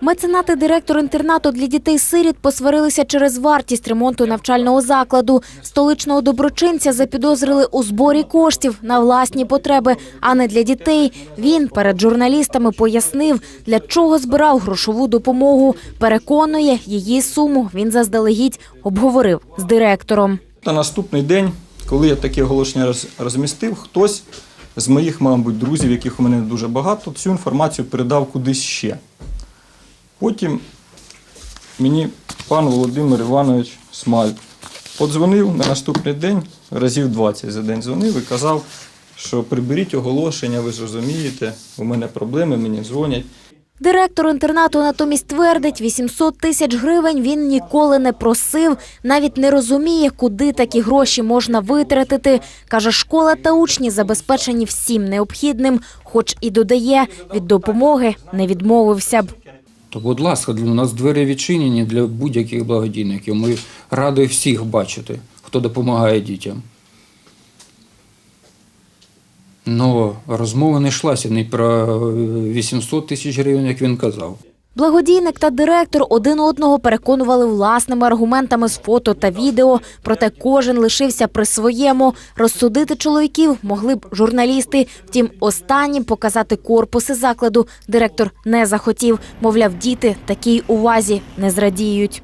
Меценат і директор інтернату для дітей-сиріт посварилися через вартість ремонту навчального закладу. Столичного доброчинця запідозрили у зборі коштів на власні потреби, а не для дітей. Він перед журналістами пояснив, для чого збирав грошову допомогу. Переконує, її суму він заздалегідь обговорив з директором. На наступний день, коли я таке оголошення роз- розмістив, хтось з моїх, мабуть, друзів, яких у мене дуже багато, цю інформацію передав кудись ще. Потім мені пан Володимир Іванович Смаль подзвонив на наступний день, разів 20 за день дзвонив і казав, що приберіть оголошення, ви ж розумієте, у мене проблеми, мені дзвонять. Директор інтернату натомість твердить, 800 тисяч гривень він ніколи не просив, навіть не розуміє, куди такі гроші можна витратити. Каже, школа та учні забезпечені всім необхідним, хоч і додає, від допомоги не відмовився б. То, будь ласка, у нас двері відчинені для будь-яких благодійників. Ми раді всіх бачити, хто допомагає дітям. Ну, розмова не йшлася не про е, 800 тисяч гривень, як він казав. Благодійник та директор один одного переконували власними аргументами з фото та відео. Проте кожен лишився при своєму. Розсудити чоловіків могли б журналісти. Втім, останнім показати корпуси закладу директор не захотів. Мовляв, діти такій увазі не зрадіють.